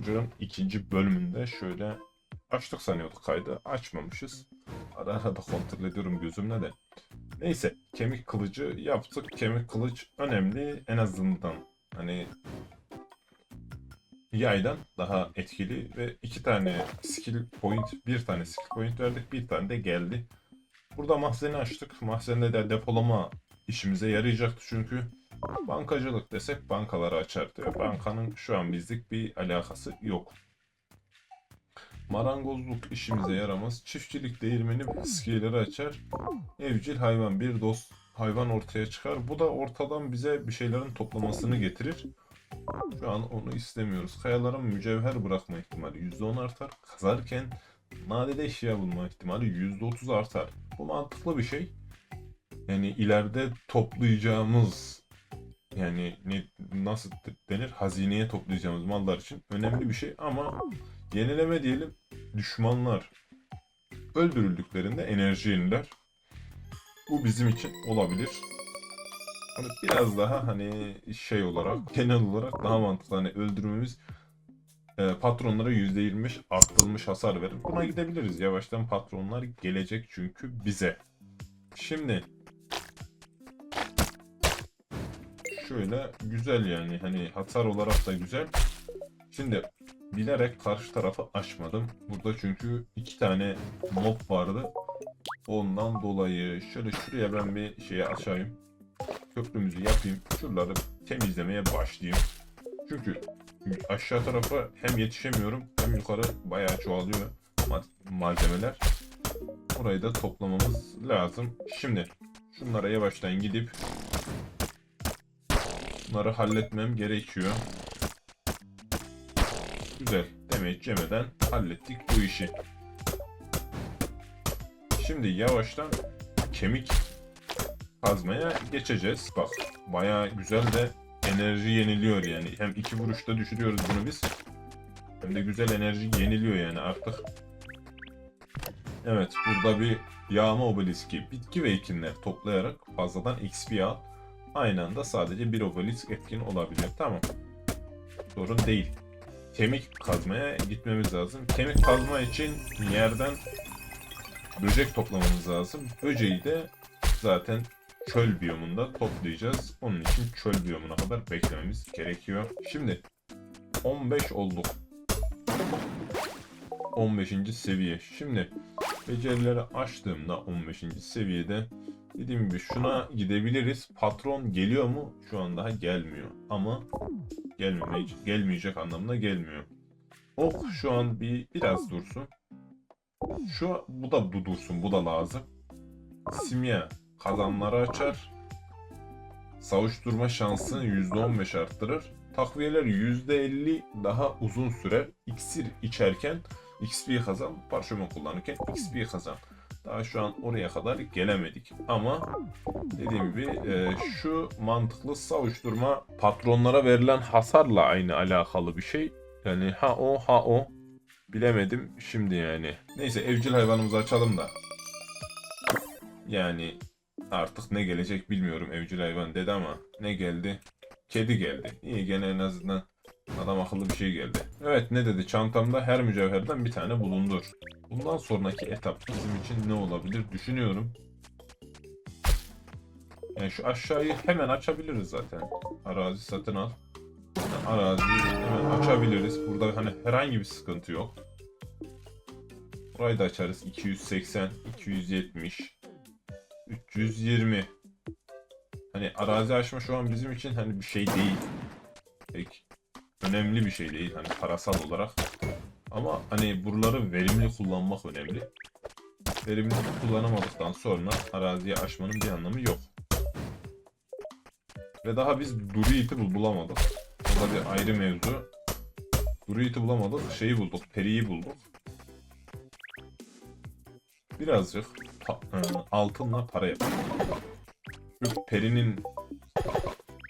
Forger'ın ikinci bölümünde şöyle açtık sanıyorduk kaydı. Açmamışız. Ara ara da kontrol ediyorum gözümle de. Neyse kemik kılıcı yaptık. Kemik kılıç önemli en azından. Hani yaydan daha etkili ve iki tane skill point, bir tane skill point verdik, bir tane de geldi. Burada mahzeni açtık. Mahzende de depolama işimize yarayacaktı çünkü bankacılık desek bankaları açardı. Ve Bankanın şu an bizlik bir alakası yok. Marangozluk işimize yaramaz. Çiftçilik değirmeni skilleri açar. Evcil hayvan bir dost hayvan ortaya çıkar. Bu da ortadan bize bir şeylerin toplamasını getirir. Şu an onu istemiyoruz. Kayaların mücevher bırakma ihtimali %10 artar. Kazarken nadide eşya bulma ihtimali %30 artar. Bu mantıklı bir şey. Yani ileride toplayacağımız yani ne, nasıl denir hazineye toplayacağımız mallar için önemli bir şey ama yenileme diyelim düşmanlar öldürüldüklerinde enerji yeniler. Bu bizim için olabilir. Hani biraz daha hani şey olarak genel olarak daha mantıklı hani öldürmemiz e, patronlara %25 arttırılmış hasar verir. Buna gidebiliriz. Yavaştan patronlar gelecek çünkü bize. Şimdi şöyle güzel yani hani hasar olarak da güzel. Şimdi bilerek karşı tarafı açmadım. Burada çünkü iki tane mob vardı. Ondan dolayı şöyle şuraya ben bir şeye açayım. Köprümüzü yapayım. Şuraları temizlemeye başlayayım. Çünkü aşağı tarafa hem yetişemiyorum hem yukarı bayağı çoğalıyor ma- malzemeler. Orayı da toplamamız lazım. Şimdi şunlara yavaştan gidip bunları halletmem gerekiyor. Güzel. Demek yemeden hallettik bu işi. Şimdi yavaştan kemik kazmaya geçeceğiz. Bak bayağı güzel de enerji yeniliyor yani. Hem iki vuruşta düşürüyoruz bunu biz. Hem de güzel enerji yeniliyor yani artık. Evet burada bir yağma obeliski, bitki ve ekinler toplayarak fazladan XP al. Aynı anda sadece bir obelisk etkin olabilir. Tamam. Sorun değil. Kemik kazmaya gitmemiz lazım. Kemik kazma için yerden böcek toplamamız lazım. Böceği de zaten çöl biyomunda toplayacağız. Onun için çöl biyomuna kadar beklememiz gerekiyor. Şimdi 15 olduk. 15. seviye. Şimdi becerileri açtığımda 15. seviyede dediğim gibi şuna gidebiliriz. Patron geliyor mu? Şu an daha gelmiyor. Ama gelmeyecek, gelmeyecek anlamına gelmiyor. Ok şu an bir biraz dursun. Şu bu da dursun. Bu da lazım. Simya kazanları açar. Savuşturma şansını %15 arttırır. Takviyeler %50 daha uzun sürer. İksir içerken XP kazan, parşömen kullanırken XP kazan. Daha şu an oraya kadar gelemedik. Ama dediğim gibi e, şu mantıklı savuşturma patronlara verilen hasarla aynı alakalı bir şey. Yani ha o ha o bilemedim şimdi yani. Neyse evcil hayvanımızı açalım da. Yani artık ne gelecek bilmiyorum evcil hayvan dedi ama ne geldi? Kedi geldi. İyi gene en azından adam akıllı bir şey geldi. Evet ne dedi? Çantamda her mücevherden bir tane bulundur. Bundan sonraki etap bizim için ne olabilir düşünüyorum. Yani şu aşağıyı hemen açabiliriz zaten. Arazi satın al. Yani araziyi hemen açabiliriz. Burada hani herhangi bir sıkıntı yok. Burayı da açarız. 280, 270, 320. Hani arazi açma şu an bizim için hani bir şey değil. Pek önemli bir şey değil hani parasal olarak. Ama hani buraları verimli kullanmak önemli. Verimli kullanamadıktan sonra araziye açmanın bir anlamı yok. Ve daha biz Druid'i bul bulamadık. O da bir ayrı mevzu. Druid'i bulamadık. Şeyi bulduk. Peri'yi bulduk. Birazcık pa- e, altınla para yapalım. Peri'nin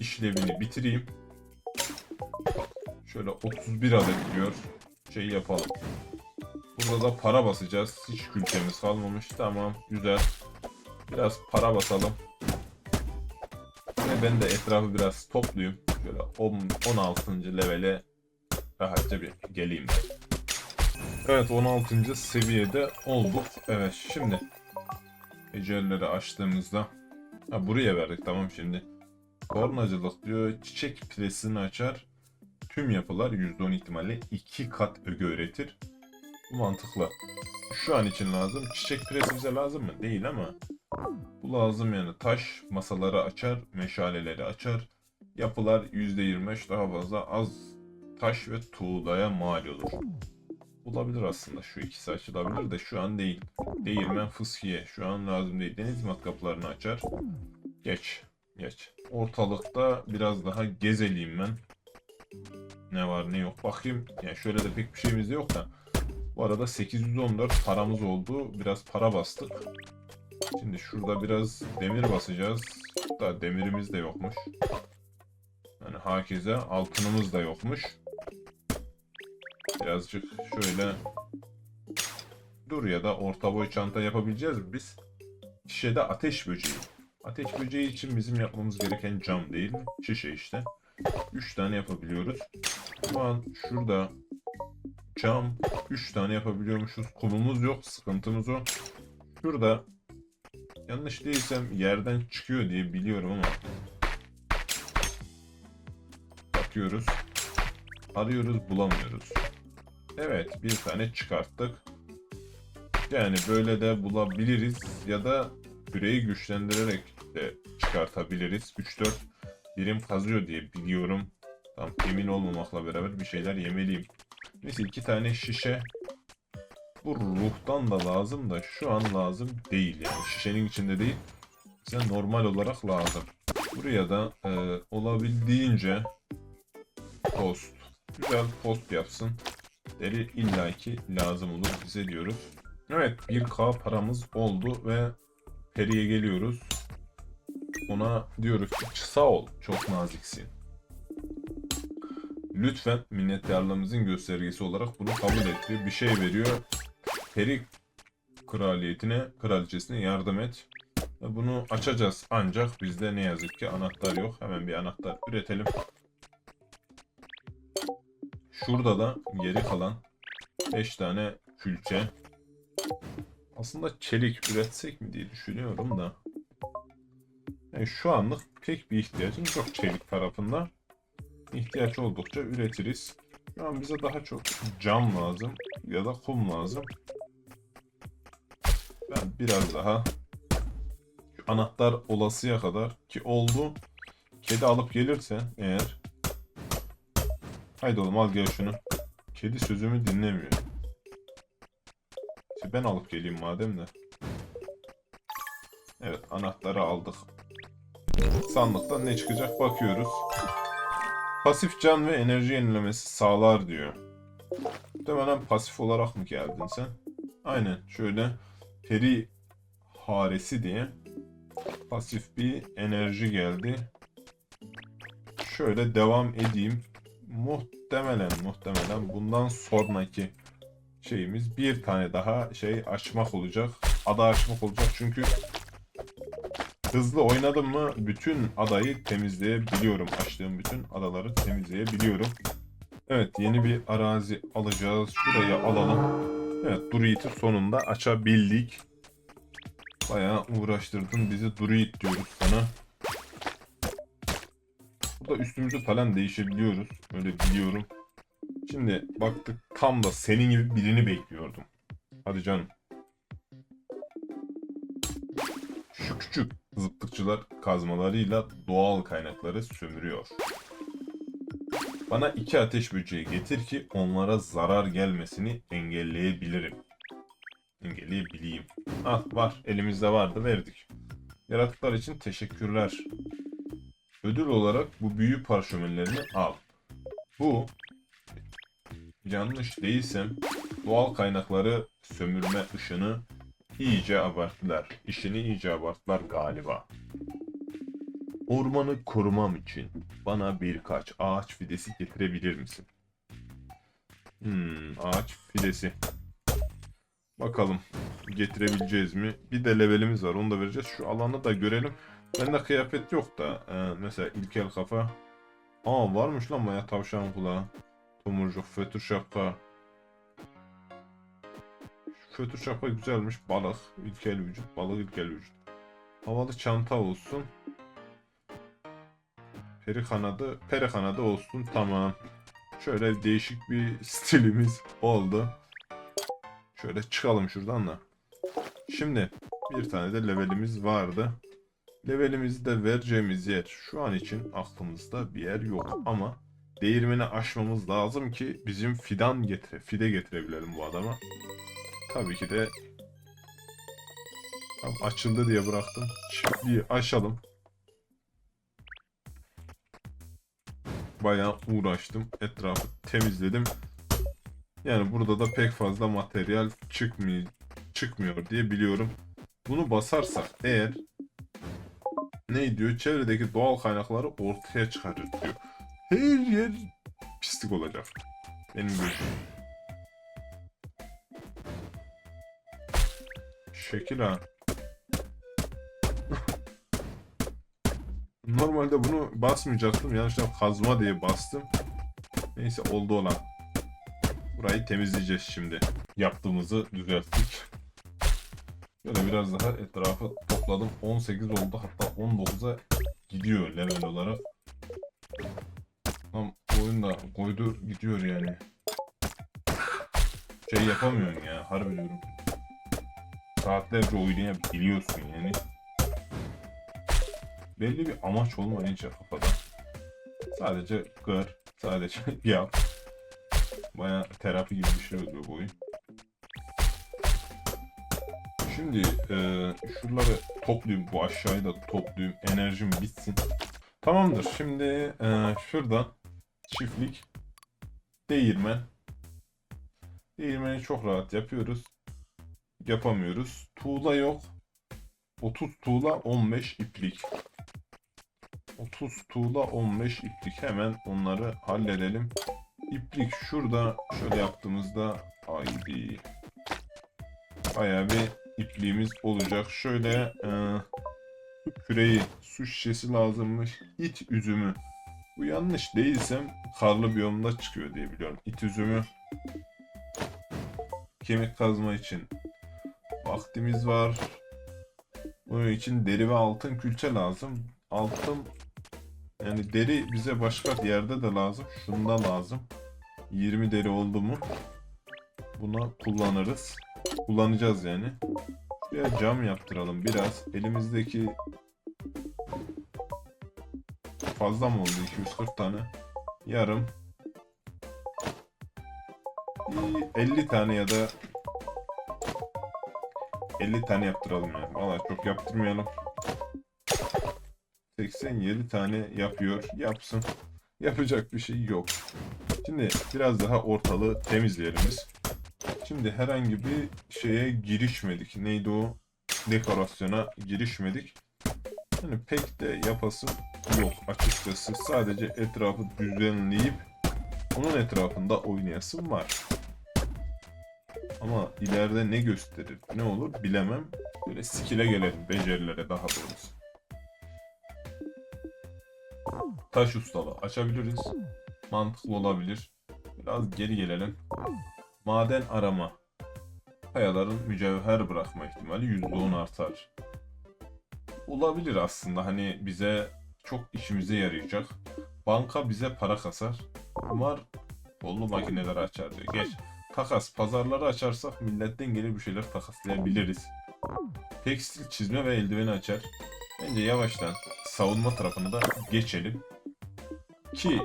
işlevini bitireyim. Şöyle 31 adet diyor. Şey yapalım. Burada da para basacağız. Hiç külçemiz kalmamış. Tamam güzel. Biraz para basalım. Ve ben de etrafı biraz toplayayım. Şöyle 10, 16. levele rahatça bir geleyim. Evet 16. seviyede olduk. Evet şimdi ecelleri açtığımızda ha, buraya verdik tamam şimdi. Kornacılık diyor çiçek presini açar. Tüm yapılar %10 ihtimalle 2 kat öge üretir. Bu mantıklı. Şu an için lazım. Çiçek presi bize lazım mı? Değil ama bu lazım yani. Taş masaları açar, meşaleleri açar. Yapılar %25 daha fazla az taş ve tuğlaya mal olur. Olabilir aslında. Şu ikisi açılabilir de şu an değil. Değirmen fıskiye. Şu an lazım değil. Deniz matkaplarını açar. Geç. Geç. Ortalıkta biraz daha gezeleyim ben. Ne var ne yok. Bakayım. Yani şöyle de pek bir şeyimiz yok da. Bu arada 814 paramız oldu. Biraz para bastık. Şimdi şurada biraz demir basacağız. Da demirimiz de yokmuş. Yani hakeze altınımız da yokmuş. Birazcık şöyle dur ya da orta boy çanta yapabileceğiz mi biz? Şişede ateş böceği. Ateş böceği için bizim yapmamız gereken cam değil? Şişe işte. 3 tane yapabiliyoruz. Şu an şurada cam 3 tane yapabiliyormuşuz. Kumumuz yok. Sıkıntımız o. Şurada yanlış değilsem yerden çıkıyor diye biliyorum ama bakıyoruz. Arıyoruz bulamıyoruz. Evet bir tane çıkarttık. Yani böyle de bulabiliriz ya da küreyi güçlendirerek de çıkartabiliriz. 3-4 birim kazıyor diye biliyorum. Tam emin olmamakla beraber bir şeyler yemeliyim. Neyse iki tane şişe. Bu ruhtan da lazım da şu an lazım değil yani. Şişenin içinde değil. Bize normal olarak lazım. Buraya da e, olabildiğince post. Güzel post yapsın. Deri illaki lazım olur bize diyoruz. Evet 1k paramız oldu ve Peri'ye geliyoruz. Ona diyoruz ki sağ ol çok naziksin. Lütfen minnettarlığımızın göstergesi olarak bunu kabul etti. Bir şey veriyor. Peri kraliyetine, kraliçesine yardım et. Bunu açacağız ancak bizde ne yazık ki anahtar yok. Hemen bir anahtar üretelim. Şurada da geri kalan 5 tane külçe. Aslında çelik üretsek mi diye düşünüyorum da. Yani şu anlık pek bir ihtiyacımız yok çelik tarafında. İhtiyaç oldukça üretiriz. Şu an bize daha çok cam lazım ya da kum lazım. Ben biraz daha şu anahtar olasıya kadar ki oldu. Kedi alıp gelirse eğer Haydi oğlum al gel şunu. Kedi sözümü dinlemiyor. İşte ben alıp geleyim madem de. Evet anahtarı aldık. Sandıktan ne çıkacak bakıyoruz. Pasif can ve enerji yenilemesi sağlar diyor. Muhtemelen pasif olarak mı geldin sen? Aynen şöyle peri haresi diye pasif bir enerji geldi. Şöyle devam edeyim. Muhtemelen muhtemelen bundan sonraki şeyimiz bir tane daha şey açmak olacak. Ada açmak olacak çünkü hızlı oynadım mı bütün adayı temizleyebiliyorum. Açtığım bütün adaları temizleyebiliyorum. Evet yeni bir arazi alacağız. Şurayı alalım. Evet Druid'i sonunda açabildik. Bayağı uğraştırdın bizi Druid diyoruz sana. Burada üstümüzü falan değişebiliyoruz. Öyle biliyorum. Şimdi baktık tam da senin gibi birini bekliyordum. Hadi canım. Şu küçük zıplıkçılar kazmalarıyla doğal kaynakları sömürüyor. Bana iki ateş böceği getir ki onlara zarar gelmesini engelleyebilirim. Engelleyebileyim. Ah var elimizde vardı verdik. Yaratıklar için teşekkürler. Ödül olarak bu büyü parşömenlerini al. Bu yanlış değilsem doğal kaynakları sömürme işini iyice abarttılar. İşini iyice abarttılar galiba. Ormanı korumam için bana birkaç ağaç fidesi getirebilir misin? Hmm, ağaç fidesi. Bakalım getirebileceğiz mi? Bir de levelimiz var onu da vereceğiz. Şu alanı da görelim. Bende kıyafet yok da. e, mesela ilkel kafa. Aa varmış lan baya tavşan kulağı. Tomurcuk, fötür şapka. Fötür şapka güzelmiş. Balık, ilkel vücut. Balık ilkel vücut. Havalı çanta olsun. Peri kanadı, peri kanadı olsun. Tamam. Şöyle değişik bir stilimiz oldu. Şöyle çıkalım şuradan da. Şimdi bir tane de levelimiz vardı. Levelimizi de vereceğimiz yer şu an için aklımızda bir yer yok ama değirmeni aşmamız lazım ki bizim fidan getire, fide getirebilelim bu adama. Tabii ki de tam açıldı diye bıraktım. Çiftliği aşalım. Bayağı uğraştım. Etrafı temizledim. Yani burada da pek fazla materyal çıkmıyor, çıkmıyor diye biliyorum. Bunu basarsak eğer ne diyor? Çevredeki doğal kaynakları ortaya çıkarır diyor. Her yer pislik olacak. Benim gözüm. Şekil ha. Normalde bunu basmayacaktım. Yanlışlıkla kazma diye bastım. Neyse oldu olan. Burayı temizleyeceğiz şimdi. Yaptığımızı düzelttik. Böyle biraz daha etrafı topladım. 18 oldu hatta 19'a gidiyor level olarak. Oyun da koydu gidiyor yani. Şey yapamıyorsun ya harbi diyorum. Saatlerce oynayabiliyorsun yani. Belli bir amaç olmayınca kafada. Sadece kır, sadece yap. Baya terapi gibi bir şey oluyor bu oyun. Şimdi e, şuraları toplayayım. Bu aşağıyı da toplayayım. Enerjim bitsin. Tamamdır. Şimdi e, şuradan çiftlik, değirmen. Değirmeni çok rahat yapıyoruz. Yapamıyoruz. Tuğla yok. 30 tuğla 15 iplik. 30 tuğla 15 iplik. Hemen onları halledelim. İplik şurada şöyle yaptığımızda haydi. Bayağı bir ipliğimiz olacak. Şöyle e, küreği, su şişesi lazımmış. İt üzümü. Bu yanlış değilsem karlı biyomda çıkıyor diye biliyorum. İt üzümü. Kemik kazma için vaktimiz var. Bunun için deri ve altın külçe lazım. Altın yani deri bize başka bir yerde de lazım. Şunda lazım. 20 deri oldu mu buna kullanırız. Kullanacağız yani. Şuraya cam yaptıralım biraz. Elimizdeki fazla mı oldu? 240 tane. Yarım. Bir 50 tane ya da 50 tane yaptıralım yani. Valla çok yaptırmayalım. 87 tane yapıyor. Yapsın. Yapacak bir şey yok. Şimdi biraz daha ortalığı temizleyelim biz. Şimdi herhangi bir şeye girişmedik. Neydi o? Dekorasyona girişmedik. Yani pek de yapasım yok açıkçası. Sadece etrafı düzenleyip onun etrafında oynayasım var. Ama ileride ne gösterir, ne olur bilemem. Böyle skill'e gelelim, becerilere daha doğrusu. Taş ustalığı açabiliriz. Mantıklı olabilir. Biraz geri gelelim. Maden arama. Kayaların mücevher bırakma ihtimali %10 artar. Olabilir aslında hani bize çok işimize yarayacak. Banka bize para kasar. Kumar bollu makineleri açar diyor. Geç. Takas pazarları açarsak milletten gelir bir şeyler takaslayabiliriz. Tekstil çizme ve eldiveni açar. Bence yavaştan savunma tarafını da geçelim. Ki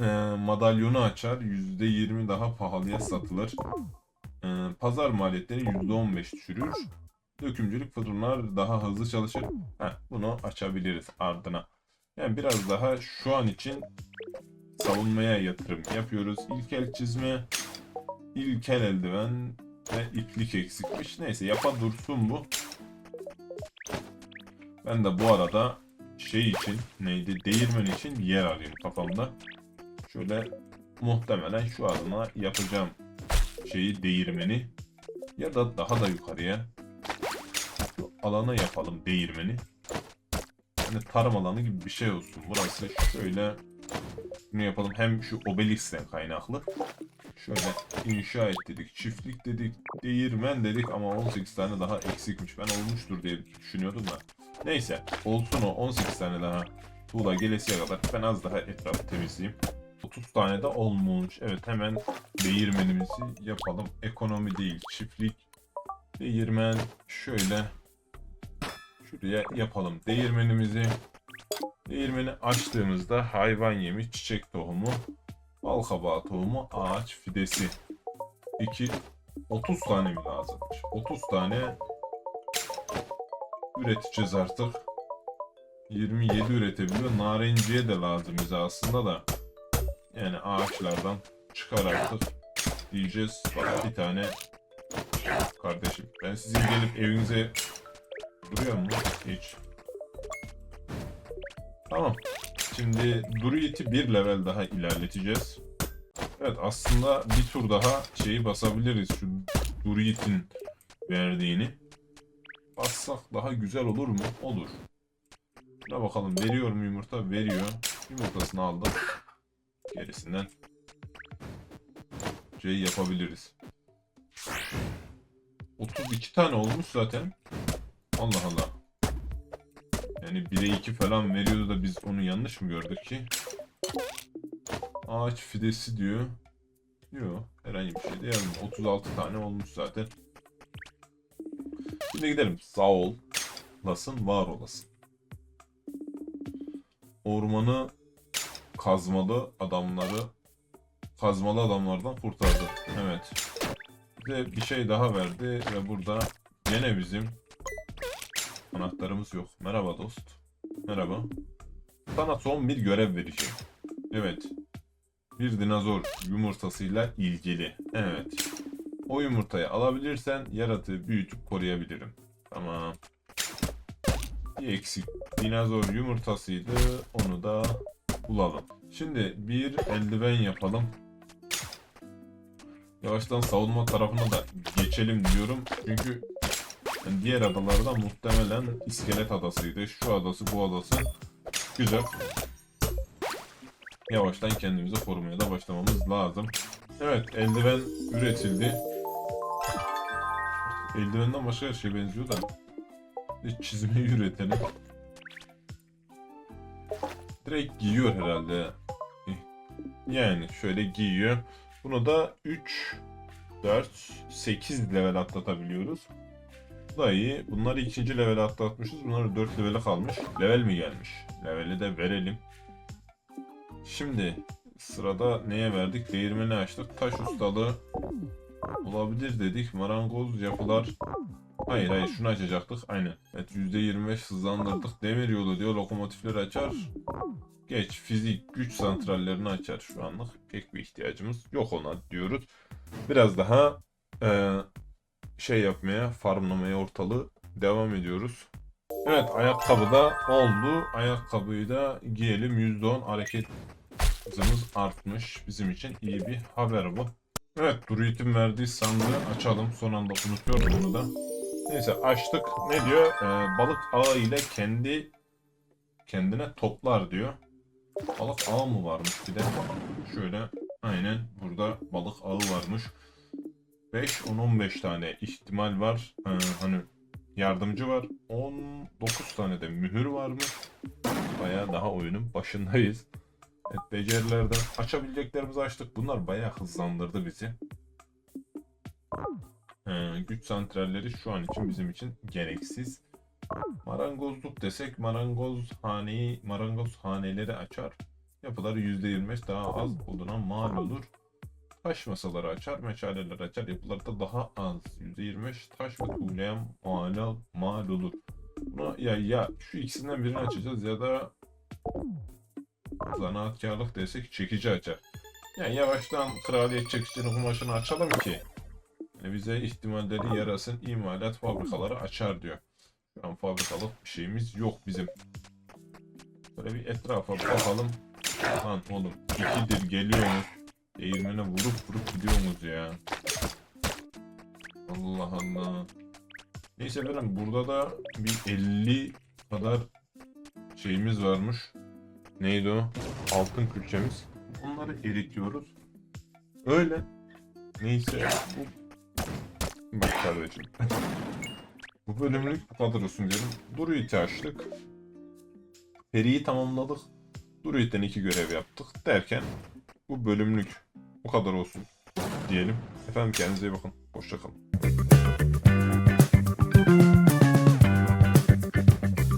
e, madalyonu açar. %20 daha pahalıya satılır. E, pazar maliyetleri %15 düşürür. Dökümcülük fırınlar daha hızlı çalışır. Heh, bunu açabiliriz ardına. Yani biraz daha şu an için savunmaya yatırım yapıyoruz. İlkel çizme, ilkel eldiven ve iplik eksikmiş. Neyse yapa dursun bu. Ben de bu arada şey için neydi değirmen için yer arıyorum kafamda. Şöyle muhtemelen şu adına yapacağım şeyi değirmeni ya da daha da yukarıya alana yapalım değirmeni. Yani tarım alanı gibi bir şey olsun. Burası şöyle Bunu yapalım hem şu Obelix'ten kaynaklı. Şöyle inşa et dedik, çiftlik dedik, değirmen dedik ama 18 tane daha eksikmiş. Ben olmuştur diye düşünüyordum da. Neyse olsun o 18 tane daha tuğla gelesiye kadar ben az daha etrafı temizleyeyim. 30 tane de olmuş. Evet hemen değirmenimizi yapalım. Ekonomi değil çiftlik. Değirmen şöyle şuraya yapalım. Değirmenimizi Değirmeni açtığımızda hayvan yemi, çiçek tohumu, bal kabağı tohumu, ağaç fidesi. 2 30 tane mi lazımmış? 30 tane üreteceğiz artık. 27 üretebiliyor. Narenciye de lazım bize aslında da. Yani ağaçlardan çıkar artık diyeceğiz. Bak bir tane kardeşim. Ben sizin gelip evinize duruyor mu? Hiç. Tamam. Şimdi Druid'i bir level daha ilerleteceğiz. Evet aslında bir tur daha şeyi basabiliriz. Şu Druid'in verdiğini. Bassak daha güzel olur mu? Olur. Şuna bakalım veriyor mu yumurta? Veriyor. Yumurtasını aldım. Gerisinden şey yapabiliriz. 32 tane olmuş zaten. Allah Allah. Yani 1'e 2 falan veriyordu da biz onu yanlış mı gördük ki? Ağaç fidesi diyor. Yok herhangi bir şey de yazmıyor. 36 tane olmuş zaten. Şimdi gidelim. Sağ ol. Lasın var olasın. Ormanı kazmalı adamları kazmalı adamlardan kurtardı. Evet. De bir şey daha verdi ve burada gene bizim Anahtarımız yok. Merhaba dost. Merhaba. Sana son bir görev vereceğim. Evet. Bir dinozor yumurtasıyla ilgili. Evet. O yumurtayı alabilirsen yaratığı büyütüp koruyabilirim. Tamam. Bir eksik. Dinozor yumurtasıydı. Onu da bulalım. Şimdi bir eldiven yapalım. Yavaştan savunma tarafına da geçelim diyorum. Çünkü yani diğer adalarda muhtemelen iskelet adasıydı. Şu adası bu adası. Güzel. Yavaştan kendimizi korumaya da başlamamız lazım. Evet eldiven üretildi. Eldivenden başka her şey benziyor da. Çizmeyi üretelim. Direkt giyiyor herhalde. Yani şöyle giyiyor. Bunu da 3, 4, 8 level atlatabiliyoruz. Bu da iyi. Bunları ikinci level atlatmışız. Bunları 4 levele kalmış. Level mi gelmiş? Leveli de verelim. Şimdi sırada neye verdik? Değirmeni açtık. Taş ustalığı olabilir dedik. Marangoz yapılar. Hayır hayır şunu açacaktık. Aynen. Evet %25 hızlandırdık. Demir yolu diyor. Lokomotifleri açar. Geç. Fizik güç santrallerini açar. Şu anlık pek bir ihtiyacımız yok ona diyoruz. Biraz daha e, şey yapmaya, farmlamaya ortalığı devam ediyoruz. Evet ayakkabı da oldu. Ayakkabıyı da giyelim. %10 hareket hızımız artmış. Bizim için iyi bir haber bu. Evet Druid'in verdiği sandığı açalım. Son anda unutuyorum bunu da. Neyse açtık. Ne diyor? Ee, balık ağı ile kendi kendine toplar diyor. Balık ağı mı varmış bir de? Şöyle aynen burada balık ağı varmış. 5, 10, 15 tane ihtimal var. Ee, hani yardımcı var. 19 tane de mühür var mı? Baya daha oyunun başındayız. Evet becerilerden açabileceklerimizi açtık. Bunlar baya hızlandırdı bizi. Ee, güç santralleri şu an için bizim için gereksiz. Marangozluk desek marangoz haneyi, marangoz haneleri açar. Yapıları %25 daha az olduğuna mal olur. Taş masaları açar, meşaleler açar. Yapılarda daha az. %25 taş ve tuğlaya mal, mal olur. Buna ya ya şu ikisinden birini açacağız ya da zanaatkarlık desek çekici açar. Yani yavaştan kraliyet çekicinin kumaşını açalım ki yani bize ihtimalleri yarasın imalat fabrikaları açar diyor. Şu an fabrikalık bir şeyimiz yok bizim. Böyle bir etrafa bakalım. Lan oğlum ikidir geliyorsunuz. Değirmene vurup vurup gidiyorsunuz ya. Allah Allah. Neyse efendim burada da bir 50 kadar şeyimiz varmış. Neydi o? Altın külçemiz. onları eritiyoruz. Öyle. Neyse. Bu... Bak kardeşim. bu bölümlük bu kadar olsun diyelim. Druid'i açtık. Peri'yi tamamladık. Druid'den iki görev yaptık derken bu bölümlük bu kadar olsun diyelim. Efendim kendinize iyi bakın. Hoşçakalın.